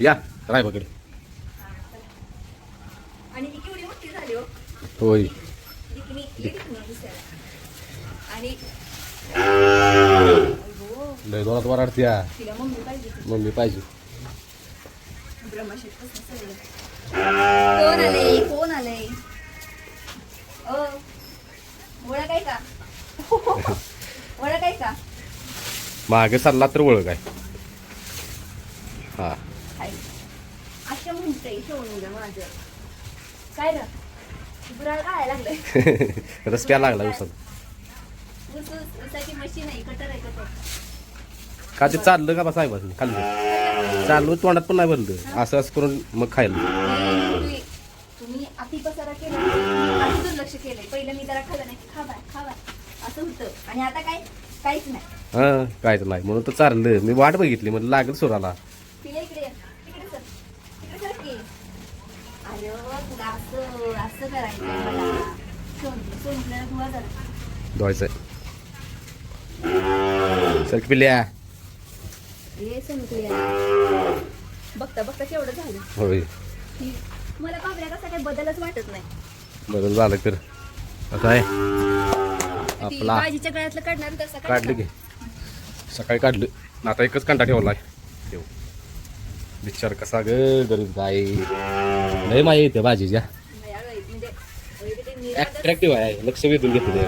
या. रायबाकडे आणि ही केवढी मोठी झाली हो. होय. दिकनी दिकनी दिसायला. आणि अगो, लय दोनात वराडते या. तिला मम्मी पाहिजे. मम्मी पाहिजे. सगळं. कोण आले कोण आले ओ ओळख आहे का? ओळख आहे का? मागे सरला तर ओळख आहे. हा. हाय अशा म्हणते सोनूला माझं काय? र बुराळ काय लागलंय रस प्या लागला उसात ऊस ऊस ऊसाची मशीन आहे कटर आहे कटर का ते चाललं का बा साहेबांनी खाल्लं चाललं तोंडात पण नाही भरलं. असं असं करून मग खायला. तुम्ही तुम्ही अति पसारा केला अति दुर्लक्ष केलंय. पहिलं मी जरा खाल्लं नाही खावा खावा असं होतं. आणि आता काय? काहीच हा नाही. म्हणून तर चाललं. मी वाट बघितली. म्हणजे लागेल सुराला तिला इकडे ये. तिकडे सर तिकडे सर की अरे तुला करायचं. मला सोन सोनला धुवायचं सर पिल्या हे सोन तुला बघता बघता केवढं झालं. होय. ही- मला बाबऱ्या कसा काही बदलच वाटत नाही. बदल झालं तर. आता आहे. ती आपला. भाजीच्या गळ्यातलं काढणार तसं काढलं की. सकाळी काढलं. आता एकच कंटा ठेवलाय ठेव. बिचार कसा ग गरीब गाय लय माया येते भाजीच्या नाही, अगं, म्हणजे वैद्य ते निरागस- अट्रॅक्टिव्ह आहे. लक्ष वेधून घेते ते.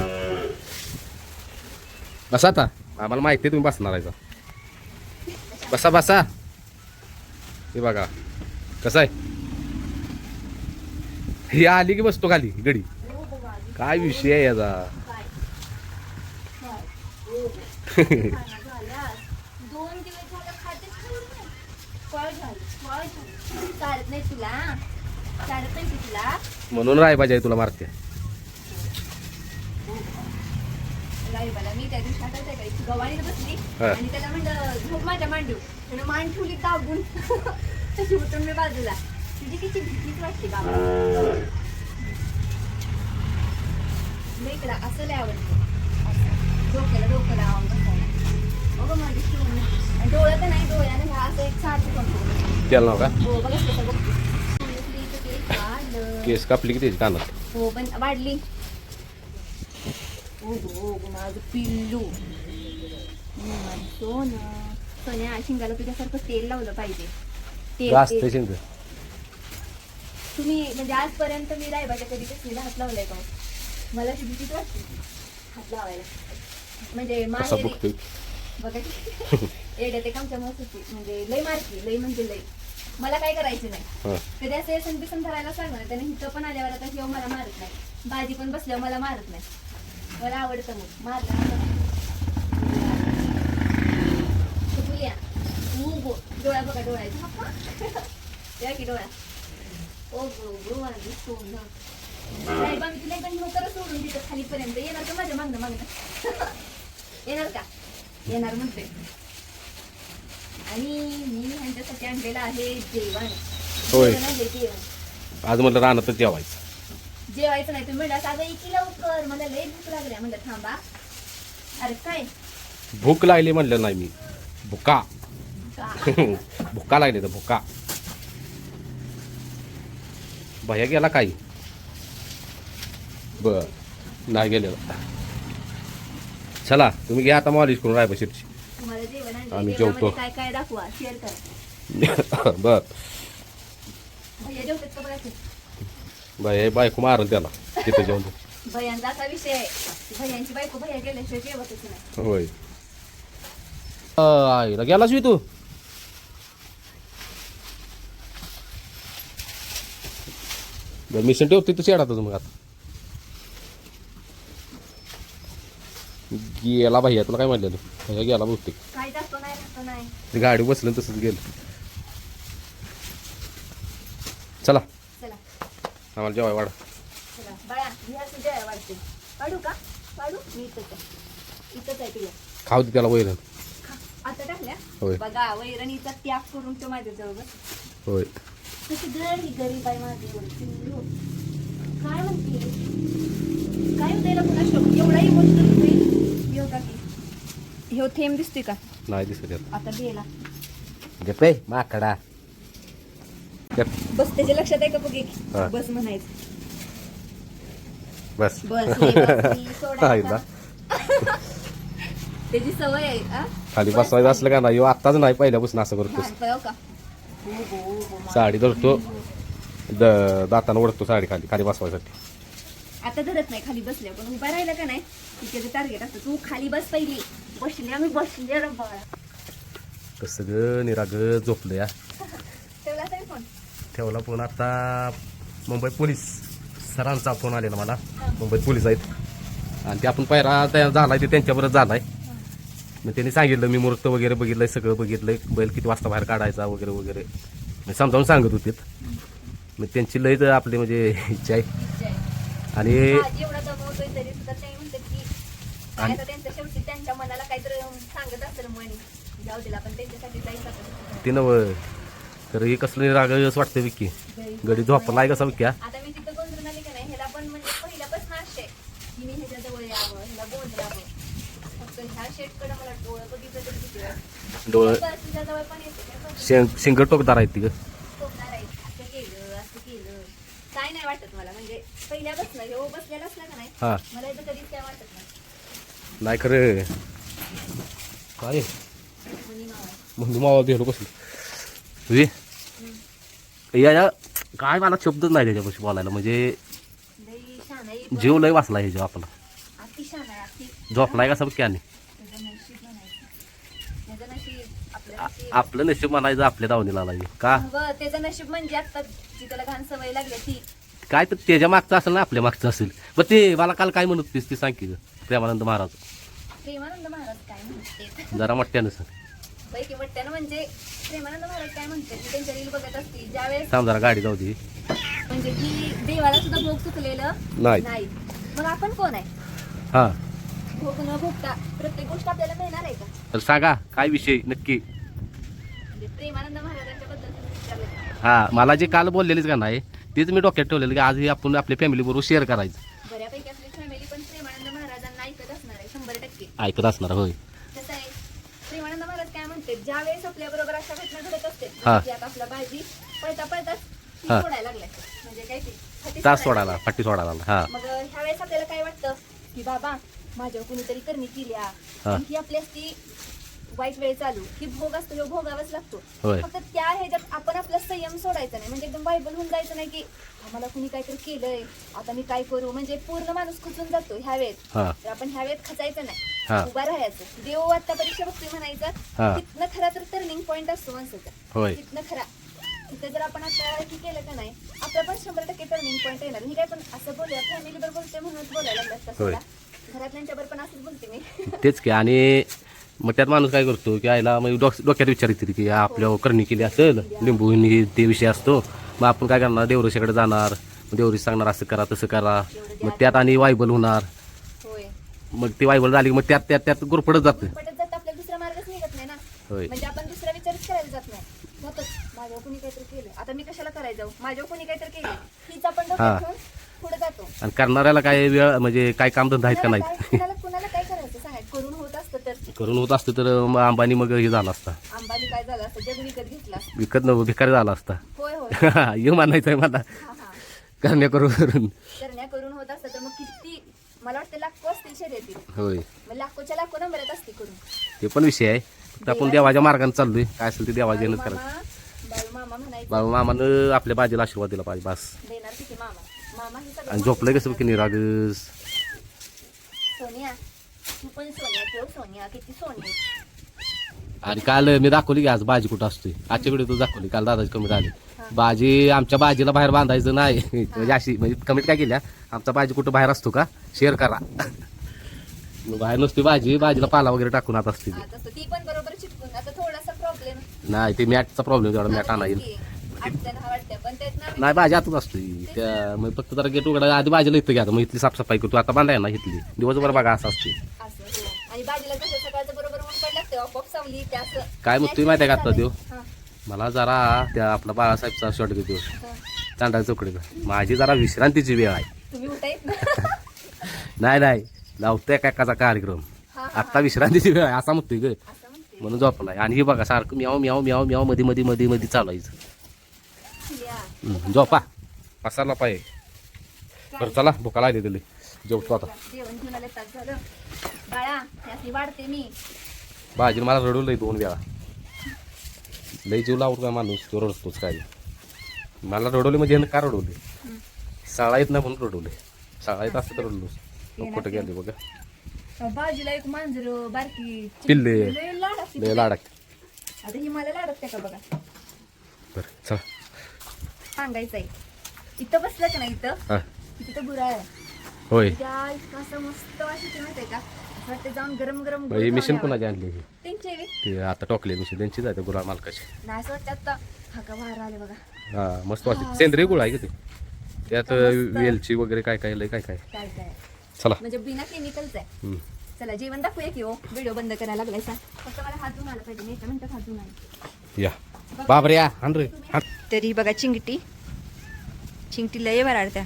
बसा आता. आम्हाला माहिती आहे तुम्ही बसणार आहे का. बसा बसा. हे बघा. कसं आहे? ही आली की बसतो खाली गडी काय विषय आहे याचा? काय? काय? हो. खाणं झाल्यास दोन दिवस झालं खातेच खाल्लं नाही. फळ झालं, फळ झालं. चालत नाही तुला चालत नाही की तुला म्हणून रायबाजी आहे तुला मारते लाईव्हला मी त्या दिवशी आता त्या काही गवाळीत बसली हा. आणि त्याला म्हणलं झोप माझ्या मांडीव त्यानं मान ठेवली दाबून. तशी उठून मी बाजूला. तुझी किती भीतीच बाबा. असं लय आवडतं. असं. डोक्याला डोकं लावून बसायला. अगं माझी शिवून आणि नाही डोळ्यानं ह्या असं एक सारखं करतो त्याला नाव का? हो बघा कसं बघतो. कापली की त्याची कानात? हो पण वाढली. ओ गो गो माझं पिल्लू सोनं सोन्या शिंगाला तुझ्यासारखं तेल लावलं पाहिजे. तेल. शिंद तुम्ही म्हणजे आजपर्यंत मी रायबाच्या कधी कसलीला हात लावलाय का मला अशी भीतीच वाटते. हात लावायला. म्हणजे कसा माहेरी बघतोय. बघा एड्या ते कामच्या मस्त होती. म्हणजे लय मारती लय म्हणजे लय. मला काय करायचं नाही. हा. कधी असं व्यसन बिसन धरायला सांगणार त्याने हिथं पण आल्यावर आता किंवा मला मारत नाही. भाजी पण बसल्यावर मला मारत नाही. मला आवडतं मग. डोळा बघा डोळा आहे. झापा. या की डोळा. ओ गो गो माझी सोनं नाही बा मी तुला एकदम नोकर सोडून तिथं खालीपर्यंत. येणार का माझ्या मागणं मागणं? येणार का? येणार म्हणते आणि मी ह्यांच्यासाठी आणलेलं आहे जेवण. होय. जेवण आज म्हटलं रानातच जेवायचं. जेवायचं नाही तुम्ही म्हणलं आता इकी लवकर. मला लय भूक लागल्या म्हणलं थांबा. अरे काय? भूक लागली म्हटलं नाही मी. भुका? भुका. लागली तर भुका. भैया गेला काही? बर. नाही गेलेला. चला तुम्ही घ्या आता मॉलिश करून राय शिरची तुम्हाला जेवण आणलंय. आम्ही जेवणामध्ये जेवतो. काय काय दाखवा? शेअर करा. बर. भैया जेवतात का भैया बायको मारल त्याला. तिथं जेवण भैयांचा असा विषय आहे. भैयांची बायको भैया गेल्याशिवाय जेवतच नाही. होय. आईला गेलास मी तू? बरं मिशन ठेवते तू शेडातच मग आता. गेला भैया तुला काय म्हणलेलं? भैया गेला बहुतेक. काय दाखव नाही दाखव नाही. ते गाडी बसलं तसंच गेलं. चला. आम्हाला जेवाय वाढ. काढू का? मी इथंच आहे. इथंच आहे तुला खाऊ दे त्याला वैरण. आता टाकल्या? होय. बघा वैरणीचा त्याग करून तो माझ्याजवळ बस. होय. कशी गरी गरीब आहे माझी पिल्लू. काय म्हणते? काय एवढा इमोशनल का की? ह्यो थेंब का? नाही दिसत यात आता गेला गप्पे माकडा. त्यात बस त्याच्या लक्षात आहे का? बघ हा. बस म्हणायचं. बस. बस सोडायचं. आहे ना त्याची सवय आहे हा? खाली बसवायचं असलं का नाही? ह्यो आत्ताच नाही पहिल्यापासून असं करतोस. लहान पाय हो का? हो, हो, हो, मा- साडी धरतो. द दातानं ओढतो साडी खाली खाली बसवायसाठी. आता धरत नाही खाली बसल्या. पण उभा राहिला का नाही? त्याचं टार्गेट असतं तू खाली बस पहिली. बसली आम्ही बसले. रे बाळा कसं ग निराग झोपलं या ठेवला तरी फोन. ठेवला फोन आता मुंबई पोलीस सरांचा फोन आलेला मला. मुंबईत पोलीस आहेत. आणि ते आपण पहिला तयार झालाय ते त्यांच्याबरोबर झालाय. मग त्यांनी सांगितलं मी मुहूर्त वगैरे बघितलंय सगळं बघितलंय. बैल किती वाजता बाहेर काढायचा वगैरे वगैरे. मी समजावून सांगत होते. मग त्यांची लय तर आपली म्हणजे इच्छा आहे. आणि ते नव तर हे कसलं राग वाटतं विक्की गडी झोपलाय कसा विक्की हा? आता मी तिथं गोंधळून आली का नाही ह्याला पण म्हणजे डोळं. शेंग टोकदार आहेत ती आहे काय नाही वाटत मला म्हणजे पहिल्यापासून हे बसलेला असला का नाही मला इथं कधीच काय वाटत नाही. नाही खरं. काय? मुली मावा. गेलो कसलं. तुझे या काय मला शब्दच नाही त्याच्यापाशी बोलायला. म्हणजे जीव लय वाचला हे जेव्हा आपला. झोपलाय कसा बघ आणि? आपलं नशीब म्हणायचं आपल्या दावणीला लागेल का? त्याचं नशीब म्हणजे आता जी त्याला घाण सवय लागली ती. काय तर त्याच्या मागचं असेल ना आपल्या मागचं असेल. पण ते मला काल काय म्हणत होतीस ती सांग की. प्रेमानंद महाराज. प्रेमानंद महाराज काय म्हणते? जरा मोठ्यानं सांग. पैकी म्हणजे प्रेमानंद महाराज काय म्हणते त्यांच्या रील बघत असते ज्यावेळेस थांब जरा गाडी जाऊ दे. म्हणजे की देवाला सुद्धा भोग चुकलेलं नाही. नाही. मग आपण कोण आहे? हा. भोग न भोगता प्रत्येक गोष्ट आपल्याला मिळणार आहे का? तर सांगा काय विषय नक्की? म्हणजे प्रेमानंद महाराजांच्या बद्दल तुम्ही विचारलं. का? हा मला जे काल बोललेलीच का नाही तेच मी डोक्यात ठेवलेलं की आज हे आपण आपल्या फॅमिली बरोबर शेअर करायचं. बऱ्यापैकी आपली फॅमिली पण प्रेमानंद महाराजांना ऐकत असणार आहे शंभर टक्के. ऐकत असणार होय कसं आहे प्रेमानंद महाराज काय म्हणते ज्या वेळेस आपल्या बरोबर अशा घटना घडत असते हा. की आता आपला भाजी पळता पळताच ती हा. सोडायला लागलाय म्हणजे काय ती फाटी तास सोडायला सोडायला फाटी सोडायला हा मग ह्या वेळेस आपल्याला काय वाटतं की बाबा माझ्यावर कुणीतरी करणी केली हा. आणि ही आपली असती वाईट वेळ चालू की भोग असतो ह्यो भोगावाच लागतो. होय. फक्त त्या ह्याच्यात आपण आपला संयम सोडायचा नाही. म्हणजे एकदम बायबल होऊन जायचं नाही की आम्हाला कुणी काहीतरी केलंय आता मी काय करू? म्हणजे पूर्ण माणूस खुचून जातो ह्या वेळेत. हा. तर आपण ह्या वेळेत खचायचं हा. नाही उभा राहायचं. देव आता परीक्षा बघतोय हा. म्हणायचं तिथनं खरा तर टर्निंग पॉईंट असतो माणसाचा. होय. तिथनं खरा. तिथं जर आपण आता हे केलं का नाही आपलं पण शंभर टक्के टर्निंग पॉईंट येणार. मी काय पण असं बोलूया फॅमिली बरोबर बोलते म्हणून बोलायला लागलं होय. घरातल्यांच्या बरोबर पण असंच बोलते मी. तेच की आणि मग त्यात माणूस काय करतो की आईला मग डोक- डोक्यात विचार येते की आपल्यावर करणी केली असेल लिंबू हे ते विषय असतो. मग आपण काय करणार? देवऋषीकडे जाणार. मग देवऋषी सांगणार असं करा तसं करा. मग त्यात आणि वायबल होणार. मग ती वायबल झाली की मग त्यात त्यात त्यात गुरपडत जातं. होय. म्हणजे आपण दुसरा विचारच करायला जात नाही. जातोच माझ्यावर कुणी काहीतरी केलं आता मी कशाला करायला जाऊ? माझ्यावर कुणी काहीतरी केलं हीच आपण हा. डोक्यात ठेवून पुढे जातो. आणि करणाऱ्याला काय वेळ म्हणजे काय कामधंदा आहेत का नाही काय- कुणाला कुणाला काय करायचं सांगाय करून होत असतं तर करून होत असतं तर मग अंबानी मग हे झाला असता. अंबानी काय झालं असतं? जग विकत घेतला असतं. विकत न भिकारी झाला असता. होय होय. हे म्हणायचंय मला. हा हा. करण्या करून करण्या करून होत असतं तर मग किती मला वाटतं लाखो असतील शर्यती होय. मग लाखोच्या लाखो नंबरात असते करून. ते पण विषय आहे. फक्त आपण देवाच्या मार्गाने चाललोय. काय असेल ते देवाच्या बाळू करायचं. मामा बाळू मामा म्हणायचं. बाबा मामानं आपल्या बाजीला आशीर्वाद दिला पाहिजे बस. देणार किती मामा? मामा हे सगळं आणि झोपलंय कसं की निरागस सोनिया तू पण सोनिया ठेव सोनिया किती सोनी आणि काल मी दाखवली की आज बाजी कुठं असतोय. आजच्या व्हिडिओ तू दाखवली काल दादाची कमेंट आली. बाजी आमच्या बाजीला बाहेर बांधायचं नाही. म्हणजे अशी म्हणजे कमेंट काय केल्या? आमचा बाजी कुठं बाहेर असतो का? शेअर करा. बाहेर नसते बाजी बाजीला पाला वगैरे टाकून आता असते ती. पण बरोबर चिटकून आता थोडासा प्रॉब्लेम नाही ते मॅटचा प्रॉब्लेम तेवढा मॅट आणा येईल नाही भाजी आतच असते त्या मग फक्त जरा गेट उघडा. आधी भाजीला इथं घ्या मग इथली साफसफाई करतो. आता बांधाय ना इथली. दिवसभर बघा असं असते असं हो. आणि बाजूला कसं सकाळचं बरोबर काय म्हणतोय माहिती आहे का आता हा, मला जरा त्या आपला बाळासाहेबचा शॉर्ट घेतो. हा. चांडाळ चौकडीचा माझी जरा विश्रांतीची वेळ आहे. तुम्ही उठायत नाही नाही. लावतोय एकाचा कार्यक्रम? हा, हा, आता विश्रांतीची वेळ आहे. असा म्हणतोय ग. म्हणून झोपलाय. आणि हे बघा सारखं म्याव म्याव म्याव म्यावमध्ये मध्ये मध्ये मध्ये चालायचं. चिली हम्म, झोपा. पसारला पाहिजे बरं चला भुका लागली दिली जेवतो आता. जेवण घेऊन आले तास झालं. बाळा त्याची वाढते मी. भाजी मला रडवलंय दोन वेळा. लई जीव लावतो काय माणूस? तो रडतोच काय? मला रडवले म्हणजे ह्यानं का रडवले? शाळा येत नाही म्हणून रडवले. शाळा येत असतं तर रडलोस मग कुठं गेले बघा. बाजूला एक मांजर बारकी पिल्ले. लय लाड असते. लय लाडाक आता ही मला लाडत का बघा? बरं चला. सांगायचंय इथं बसलं का नाही इथं? तिथं होय. इतकं असं मस्त का? असं वाटतं जाऊन गरम गरम गुळ ही मिशन कोणाची आणली ही? यावं. त्यांचे बी. ते आता टोकले मिशन त्यांचीच आहे गुलाल मालकाची. नाही असं वाटतं आता हा का वारा आले बघा. हा मस्त वाटते. सेंद्रिय गुळ आहे का ते? त्यात वेलची वगैरे काय काय लय काय काय? काय काय? चला. म्हणजे बिना केमिकलच आहे. हम्म. चला जेवण दाखवूया की हो. व्हिडिओ बंद करायला लागलाय सा. फक्त मला हात धुवून आला पाहिजे मी एका मिनिटात हात धुवून आले. या. बाबरे या हाण रे. हाण तरी बघा चिंगटी. चिंगटी लय वराडत्या.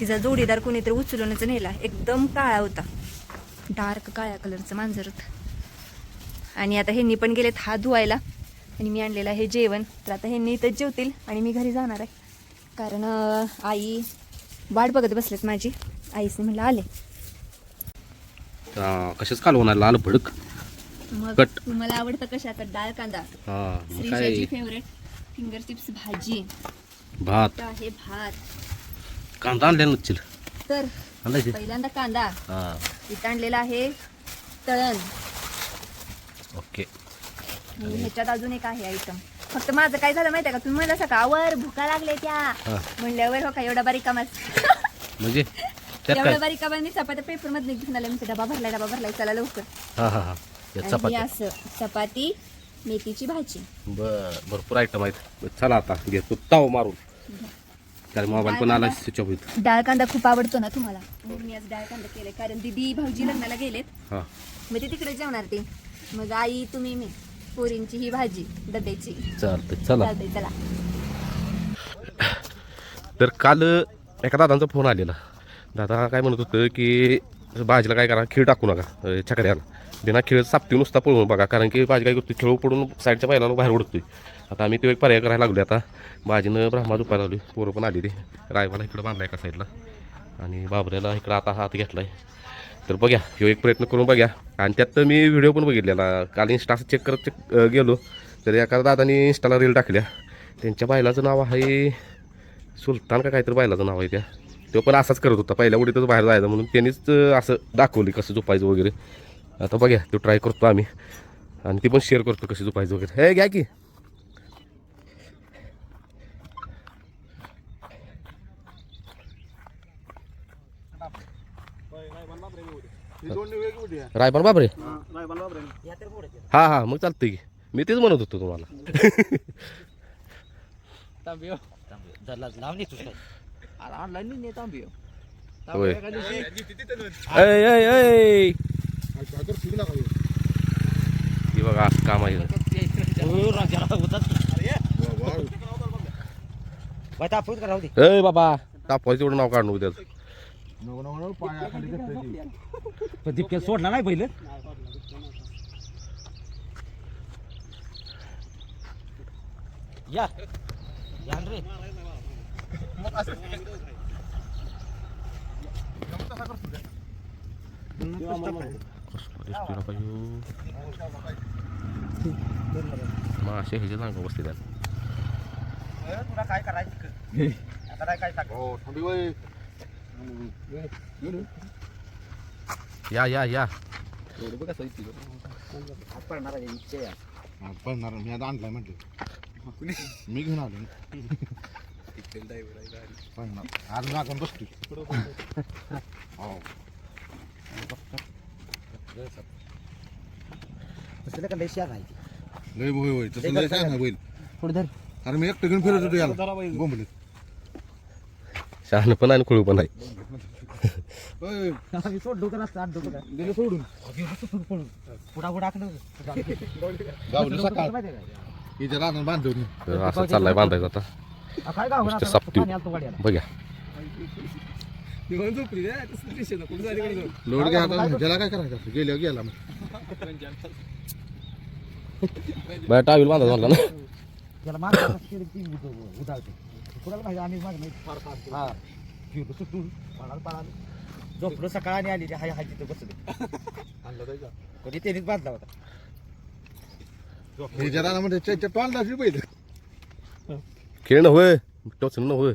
तिचा जोडीदार कोणीतरी उचलूनच नेला. एकदम काळा होता. डार्क काळ्या कलरचं मांजर होतं आणि आता ह्यांनी पण गेलेत हात धुवायला. आणि मी आणलेलं आहे जेवण. तर आता ह्यांनी इथंच जेवतील आणि मी घरी जाणार आहे. कारण आई वाट बघत बसलेत माझी. आईसने म्हणलं आले. हा, कशाच कालवणार लाल भडक? मग. तुम्हाला आवडतं कशाचा डाळ कांदा. हा श्रीजाची फेवरेट फिंगर चिप्स भाजी. भात. आहे भात. कांदा आणल्या नसतील तर पहिल्यांदा कांदा. हा. इथं आणलेला आहे तळण. ओके. आणि ह्याच्यात अजून एक आहे आयटम फक्त माझं काय झालं माहितीये का? तुम्ही मला सकाळवर भुका लागले त्या. हा. म्हणल्यावर हो का एवढा बारीक कामात म्हणजे? त्यात एवढा बारीक कामात मी चपात्या पेपरमध्ये घेऊन आले. मी डबा भरलाय डबा भरलाय. चला लवकर. हा हा हा. आणि चपाती असं चपाती मेथीची भाजी. बर भरपूर आयटम आहेत. चला आता घेतो. ताव मारून. त्याला मोबाईल पण आला स्विच ऑफ होईल डाळ कांदा खूप आवडतो ना तुम्हाला? मग मी आज डाळ कांदा केलाय कारण दिदी भाऊजी लग्नाला गेलेत. हा. मग ते तिकडे जेवणार ते. मग आई तुम्ही मी पोरींची ही भाजी डब्याची. चालतंय चला. चालतंय चला. तर काल एका दादांचा फोन आलेला. दादा काय म्हणत होतं की भाजीला काय करा खीळ टाकू नका अं, छकड्याला. बिना खेळ सापती नुसता पळून बघा कारण की बाजी काय करतो खेळ पडून साईडच्या पहिला बाहेर उडतोय. आता आम्ही तो एक पर्याय करायला लागलो आता. भाजीनं ब्रह्मा दुपायला लागली पोरं पण आली ते रायवाला इकडं बांधला एका साईडला. आणि बाबऱ्याला इकडं आता हात घेतलाय. तर बघ्या ह्यो एक प्रयत्न करून बघ्या. आणि त्यात तर मी व्हिडिओ पण बघितलेला. काल इंस्टा चेक करत चेक गेलो. तर एका दादानी इंस्टाला रील टाकल्या. त्यांच्या बायलाचं नाव आहे सुलतान का काहीतरी बायलाचं नाव आहे त्या. तो पण असाच करत होता. पहिल्या उडीतच बाहेर जायचं म्हणून त्यांनीच असं दाखवली कसं झोपायचं वगैरे. आता बघ्या तो ट्राय करतो आम्ही. आणि ती पण शेअर करतो कशी झोपायचं वगैरे. हे घ्या की. रायबान बाबरे? हा हा मग चालतंय की. मी तेच म्हणत होतो तुम्हाला. ही बघा असं काम आहे. ए बाबा तापवायचं एवढं नाव काढणं उद्या. दीपक्या सोडला नाही पहिलं. या. या रे मासे ह्याचे सांगा बसते त्यात तुला काय करायचं आता काय काय टाक या या या पडणार पळणार मी आता आणलाय म्हटलं मी घेऊन आलो पळणार आज मी आपण बसतो हो. तसलं का लय आहे लय होय होय तसं लय छान आहे बैल. पुढे धर. अरे मी एकटं घेऊन फिरत होतो याला. बोंबलीत शहाण पण आणि खुळू पण आहे. होय, आम्ही सोड डोकं असतं आठ डोकं गेलं सोडून. पुढा पुढा आकडं गावलं सकाळ. इथे राहणार बांधतो मी तर असं चाललाय बांधायचं आता. काय गाव नुसतं सापटी बघ्या. लोड घ्या आता. ज्याला काय करायचं गेल्यावर गेला मग. बाय टावील बांधायचं म्हणला ना. त्याला मागं उदाळते कुणाला माहिती आम्ही माग नाही. हा. फिरलो सुटून पळाल पळाल. झोपलो सकाळ आणि आली हाय हाय तिथं बसलो. कधी त्यानेच बांधला होता. हिच्या रानामध्ये त्याच्या तोंड असली पहिले खेळ न होय. टोचन न होय.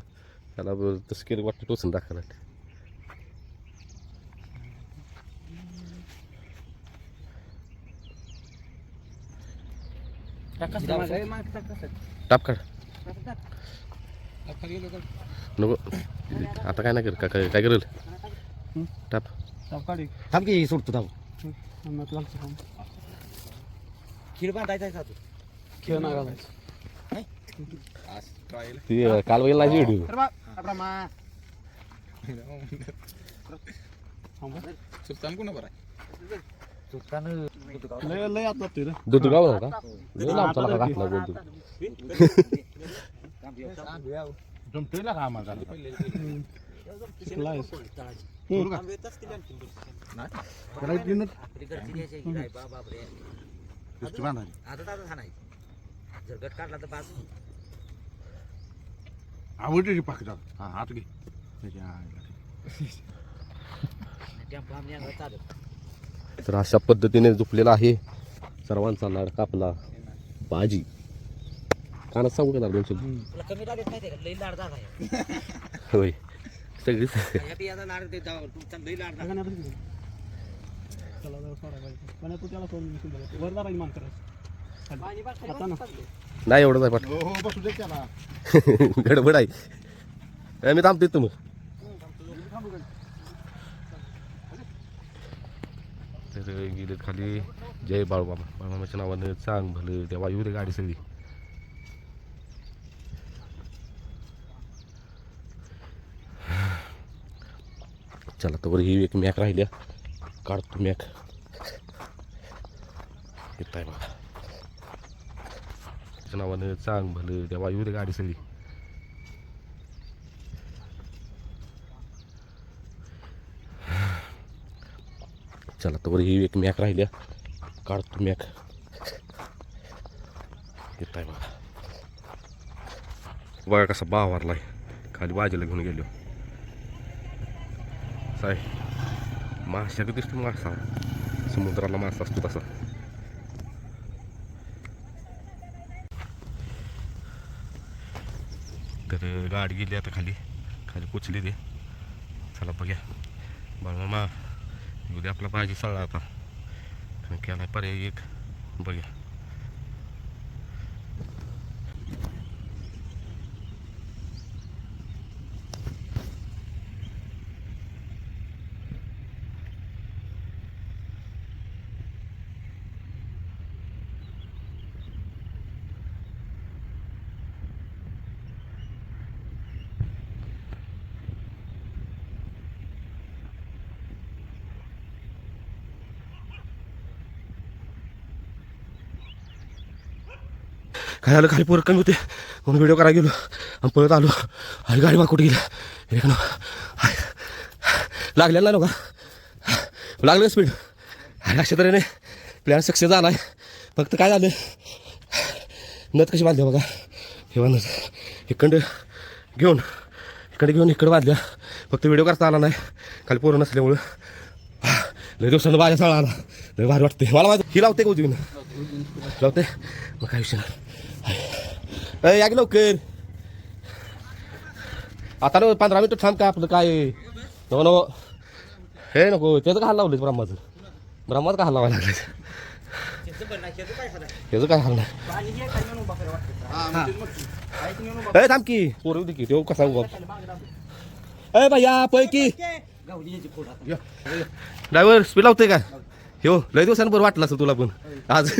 त्याला ब- तसं केलं वाटतं टोचन दाखवायला टाप काढ नको. आता काय नाही कर काय काय करेल? टाप. थांब की सोडतो थांब. खीर बांधायचा आहे ती? अं, काल व्हिडिओ सुलतान कोण बरं सुलतान लय लय आता ते रे दूध गाव का लय लांब चला का घातला बोलतो जमतोय ना का आम्हाला त्याला एक दिनच नुसती बांधायची. जर गट काढला तर पाच आवडते ती पाकिटात हा हात घे त्याच्या आईला. टेम्पो आम्ही आणला चालत तर अशा पद्धतीने झोपलेला आहे सर्वांचा लाडका आपला बाजी. कानात सांगू का दोन शब्द तुला कमी लागत माहिती का? लई लाड झाला आहे. होय. झाला. नाही एवढंच आहे हो हो बसू दे त्याला. पाठ गडबड आहे. मी थांबते तुम्ही तर गेले खाली. जय बाळूमामा. बाळूमामाच्या नावानं चांग भलं त्या वायूर गाडी सगळी. चला तर ही एक मॅक राहिल्या. काढतो मॅक. येत आहे बघा. त्याच्या नावानं चांग भलं त्या वायूर गाडी सगळी. चला तर ही एक मॅक राहिल्या. काढतो मॅक. येत आहे बघा. बघा कसा बा आहे खाली बाजीला घेऊन गेलो. साय माश्या का दिसतो मासा. समुद्राला मासा असतो तसा. तर गाडी गेली आता खाली. खाली पोचली ते. चला बघ्या. मा उद्या आपला भाजी सळला आता. आणि केला पर्याय एक. बघा काय झालं? खाली पोरं कमी होते. म्हणून व्हिडिओ करायला गेलो. आणि परत आलो. आई गाडी बा कुठे गेली? एक ना लागलेला नाही का लागलं स्पीड आणि अशा तऱ्हेने प्लॅन सक्सेस झाला आहे फक्त काय झालं? नथ कशी बांधल्या बघा. हे नथ. इकडं घेऊन. इकडे घेऊन इकडं बांधल्या. फक्त व्हिडिओ करता आला नाही. खाली पोरं नसल्यामुळं. लय दिवसानं बाजा सळा आला. लय भारी वाटते मला माझं ही लावते का उजवीनं? लावते. मग काय विषय नाही. या की लवकर? आता ना पंधरा मिनिटं थांब काय आपलं काय? नको नको हे नको त्याचं का हाल लावलं ब्रह्माचं? ब्रह्माचं का हाल लावायला लागलं त्याचं काय हाल नाही. ए थांब की. पोरं दे की तो कसा उभा. ए भैया पै की गावली याची फोडा ड्रायव्हर स्पीड लावतोय का? हो लय दिवसानं बरं वाटलं असं तुला पण. आज.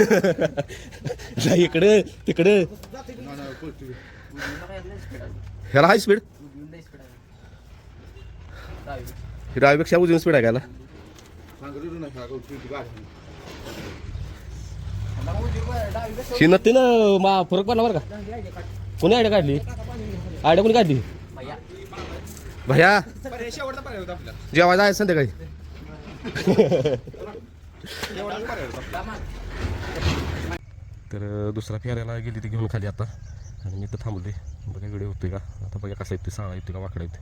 नाही इकडे तिकडे. ह्याला हाय स्पीड ड्रायव्हरपेक्षा उजून स्पीड आहे का याला? सांगितलं ना मा फरक पडला बरं का. कोणी आयडिया काढली? आयडिया कोणी काढली? भैया. जेवायचं आहे संध्याकाळी. तर दुसरा फेऱ्याला गेली ती घेऊन खाली आता. आणि मी तर थांबले बघा इकडे होते का? आता बघा कसा येते साळा येते का वाकडा येते